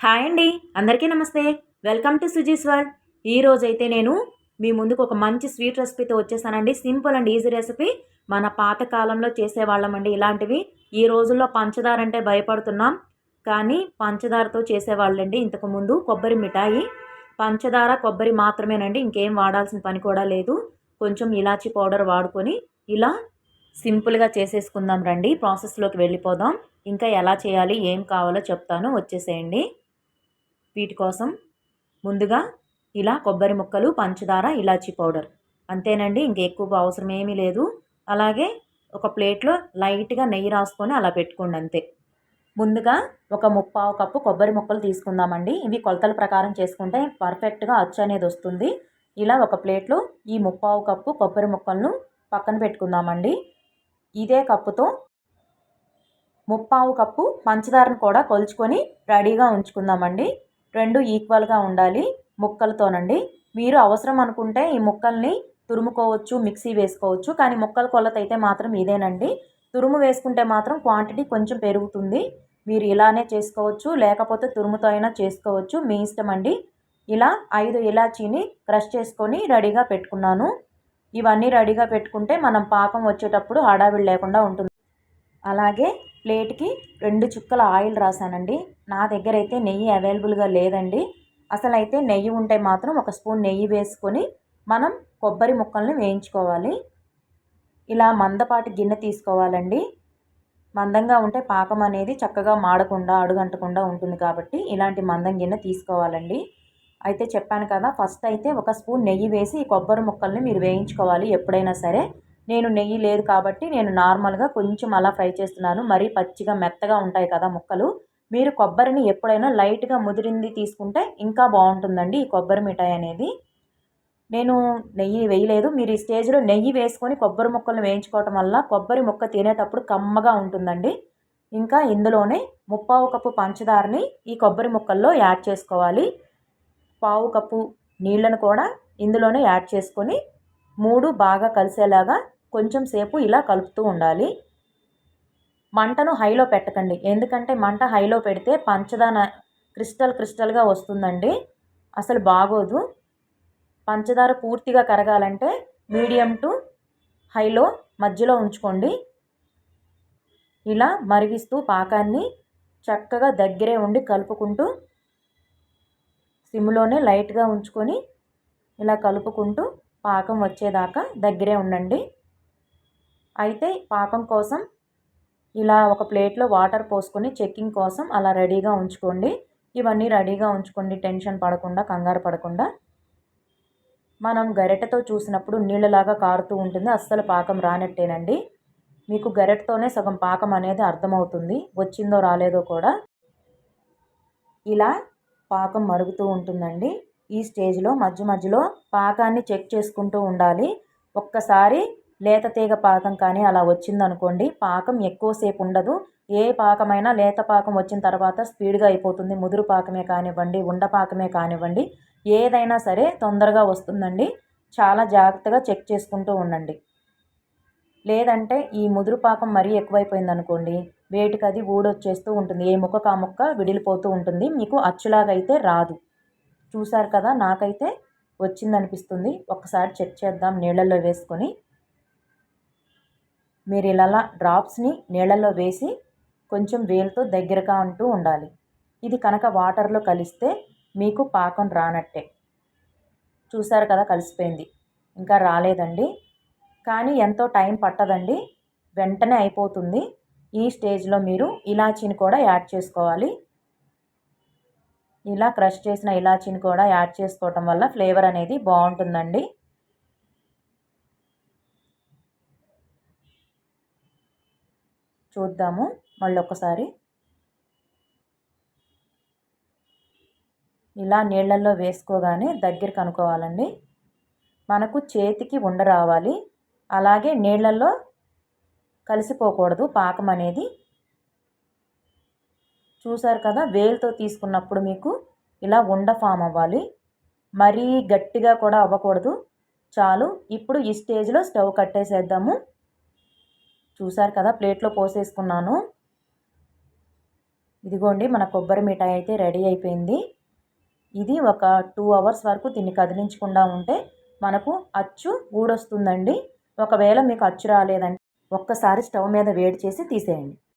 Hi అండి. అందరికీ నమస్తే. Welcome to Suji's world. ఈరోజు అయితే నేను మీ ముందుకు ఒక మంచి స్వీట్ రెసిపీతో వచ్చేసానండి. Simple and easy recipe. మన పాతకాలంలో చేసేవాళ్ళమండి ఇలాంటివి. ఈ రోజుల్లో పంచదార అంటే భయపడుతున్నాం. కానీ పంచదారతో చేసేవాళ్ళండి ఇంతకుముందు కొబ్బరి మిఠాయి. పంచదార కొబ్బరి మాత్రమేనండి. ఇంకేం వాడాల్సిన పని కూడా లేదు. కొంచెం ఇలాచీ పౌడర్ వాడుకొని ఇలా సింపుల్గా చేసేసుకుందాం రండి. ప్రాసెస్లోకి వెళ్ళిపోదాం. ఇంకా ఎలా చేయాలి ఏం కావాలో చెప్తాను. వచ్చేసేయండి. వీటి కోసం ముందుగా ఇలా కొబ్బరి ముక్కలు పంచదార ఇలాచీ పౌడర్. అంతేనండి ఇంక ఎక్కువ అవసరం ఏమీ లేదు. అలాగే ఒక ప్లేట్లో లైట్గా నెయ్యి రాసుకొని అలా పెట్టుకోండి అంతే. ముందుగా ఒక ముప్పావు కప్పు కొబ్బరి ముక్కలు తీసుకుందామండి. ఇవి కొలతల ప్రకారం చేసుకుంటే పర్ఫెక్ట్గా అచ్చు అనేది వస్తుంది. ఇలా ఒక ప్లేట్లో ఈ ముప్పావు కప్పు కొబ్బరి ముక్కలను పక్కన పెట్టుకుందామండి. ఇదే కప్పుతో ముప్పావు కప్పు పంచదారను కూడా కొలుచుకొని రెడీగా ఉంచుకుందామండి. రెండు ఈక్వల్గా ఉండాలి ముక్కలతోనండి. మీరు అవసరం అనుకుంటే ఈ ముక్కల్ని తురుముకోవచ్చు మిక్సీ వేసుకోవచ్చు. కానీ ముక్కల కొలత అయితే మాత్రం ఇదేనండి. తురుము వేసుకుంటే మాత్రం క్వాంటిటీ కొంచెం పెరుగుతుంది. మీరు ఇలానే చేసుకోవచ్చు లేకపోతే తురుముతో అయినా చేసుకోవచ్చు. మీ ఇష్టం అండి. ఇలా ఐదు ఇలాచీని క్రష్ చేసుకొని రెడీగా పెట్టుకున్నాను. ఇవన్నీ రెడీగా పెట్టుకుంటే మనం పాకం వచ్చేటప్పుడు హడావిడి లేకుండా ఉంటుంది. అలాగే ప్లేట్కి రెండు చుక్కల ఆయిల్ రాసానండి నా దగ్గర అయితే నెయ్యి అవైలబుల్గా లేదండి. అసలు అయితే నెయ్యి ఉంటే మాత్రం ఒక స్పూన్ నెయ్యి వేసుకొని మనం కొబ్బరి ముక్కల్ని వేయించుకోవాలి. ఇలా మందపాటి గిన్నె తీసుకోవాలండి. మందంగా ఉంటే పాకం అనేది చక్కగా మాడకుండా అడుగంటకుండా ఉంటుంది కాబట్టి ఇలాంటి మందం గిన్నె తీసుకోవాలండి. అయితే చెప్పాను కదా ఫస్ట్ అయితే ఒక స్పూన్ నెయ్యి వేసి ఈ కొబ్బరి ముక్కల్ని మీరు వేయించుకోవాలి ఎప్పుడైనా సరే. నేను నెయ్యి లేదు కాబట్టి నేను నార్మల్గా కొంచెం అలా ఫ్రై చేస్తున్నాను. మరీ పచ్చిగా మెత్తగా ఉంటాయి కదా ముక్కలు. మీరు కొబ్బరిని ఎప్పుడైనా లైట్గా ముదిరింది తీసుకుంటే ఇంకా బాగుంటుందండి ఈ కొబ్బరి మిఠాయి అనేది. నేను నెయ్యి వేయలేదు. మీరు ఈ స్టేజ్లో నెయ్యి వేసుకొని కొబ్బరి ముక్కలను వేయించుకోవటం వల్ల కొబ్బరి ముక్క తినేటప్పుడు కమ్మగా ఉంటుందండి. ఇంకా ఇందులోనే ముప్పావు కప్పు పంచదారని ఈ కొబ్బరి ముక్కల్లో యాడ్ చేసుకోవాలి. పావు కప్పు నీళ్ళను కూడా ఇందులోనే యాడ్ చేసుకొని మూడు బాగా కలిసేలాగా కొంచెం సేపు ఇలా కలుపుతూ ఉండాలి. మంటను హైలో పెట్టకండి. ఎందుకంటే మంట హైలో పెడితే పంచదార క్రిస్టల్ క్రిస్టల్గా వస్తుందండి. అసలు బాగోదు. పంచదార పూర్తిగా కరగాలంటే మీడియం టు హైలో మధ్యలో ఉంచుకోండి. ఇలా మరిగిస్తూ పాకాన్ని చక్కగా దగ్గరే ఉండి కలుపుకుంటూ సిమ్లోనే లైట్గా ఉంచుకొని ఇలా కలుపుకుంటూ పాకం వచ్చేదాకా దగ్గరే ఉండండి. అయితే పాకం కోసం ఇలా ఒక ప్లేట్లో వాటర్ పోసుకొని చెక్కింగ్ కోసం అలా రెడీగా ఉంచుకోండి. ఇవన్నీ రెడీగా ఉంచుకోండి. టెన్షన్ పడకుండా కంగారు పడకుండా. మనం గరిటెతో చూసినప్పుడు నీళ్ళలాగా కారుతూ ఉంటుంది. అస్సలు పాకం రానట్టేనండి. మీకు గరిటతోనే సగం పాకం అనేది అర్థమవుతుంది. వచ్చిందో రాలేదో కూడా. ఇలా పాకం మరుగుతూ ఉంటుందండి. ఈ స్టేజ్లో మధ్య మధ్యలో పాకాన్ని చెక్ చేసుకుంటూ ఉండాలి. ఒక్కసారి లేత తీగ పాకం కానీ అలా వచ్చిందనుకోండి పాకం ఎక్కువసేపు ఉండదు. ఏ పాకమైనా లేత పాకం వచ్చిన తర్వాత స్పీడ్గా అయిపోతుంది. ముదురు పాకమే కానివ్వండి ఉండ పాకమే కానివ్వండి ఏదైనా సరే తొందరగా వస్తుందండి. చాలా జాగ్రత్తగా చెక్ చేసుకుంటూ ఉండండి. లేదంటే ఈ ముదురు పాకం మరీ ఎక్కువైపోయింది అనుకోండి వేటికి అది ఊడొచ్చేస్తూ ఉంటుంది. ఏ ముక్క ఆ ముక్క విడిలిపోతూ ఉంటుంది. మీకు అచ్చులాగా అయితే రాదు. చూశారు కదా నాకైతే వచ్చిందనిపిస్తుంది. ఒకసారి చెక్ చేద్దాం నీళ్ళల్లో వేసుకొని. మీరు ఇలా డ్రాప్స్ని నీళ్ళల్లో వేసి కొంచెం వేలుతో దగ్గరగా అంటూ ఉండాలి. ఇది కనుక వాటర్లో కలిస్తే మీకు పాకం రానట్టే. చూసారు కదా కలిసిపోయింది. ఇంకా రాలేదండి. కానీ ఎంతో టైం పట్టదండి. వెంటనే అయిపోతుంది. ఈ స్టేజ్లో మీరు ఇలాచీని కూడా యాడ్ చేసుకోవాలి. ఇలా క్రష్ చేసిన ఇలాచీని కూడా యాడ్ చేసుకోవటం వల్ల ఫ్లేవర్ అనేది బాగుంటుందండి. చూద్దాము. మళ్ళీ ఒకసారి ఇలా నీళ్ళల్లో వేసుకోగానే దగ్గరికి అనుకోవాలండి మనకు చేతికి ఉండ రావాలి. అలాగే నీళ్ళల్లో కలిసిపోకూడదు పాకం అనేది. చూసారు కదా వేలుతో తీసుకున్నప్పుడు మీకు ఇలా ఉండ ఫామ్ అవ్వాలి. మరీ గట్టిగా కూడా అవ్వకూడదు. చాలు ఇప్పుడు ఈ స్టేజ్లో స్టవ్ కట్టేసేద్దాము. చూసారు కదా ప్లేట్లో పోసేసుకున్నాను. ఇదిగోండి మన కొబ్బరి మిఠాయి అయితే రెడీ అయిపోయింది. ఇది ఒక టూ అవర్స్ వరకు దీన్ని కదిలించకుండా ఉంటే మనకు అచ్చు గూడొస్తుందండి. ఒకవేళ మీకు అచ్చు రాలేదంటే ఒక్కసారి స్టవ్ మీద వేడి చేసి తీసేయండి.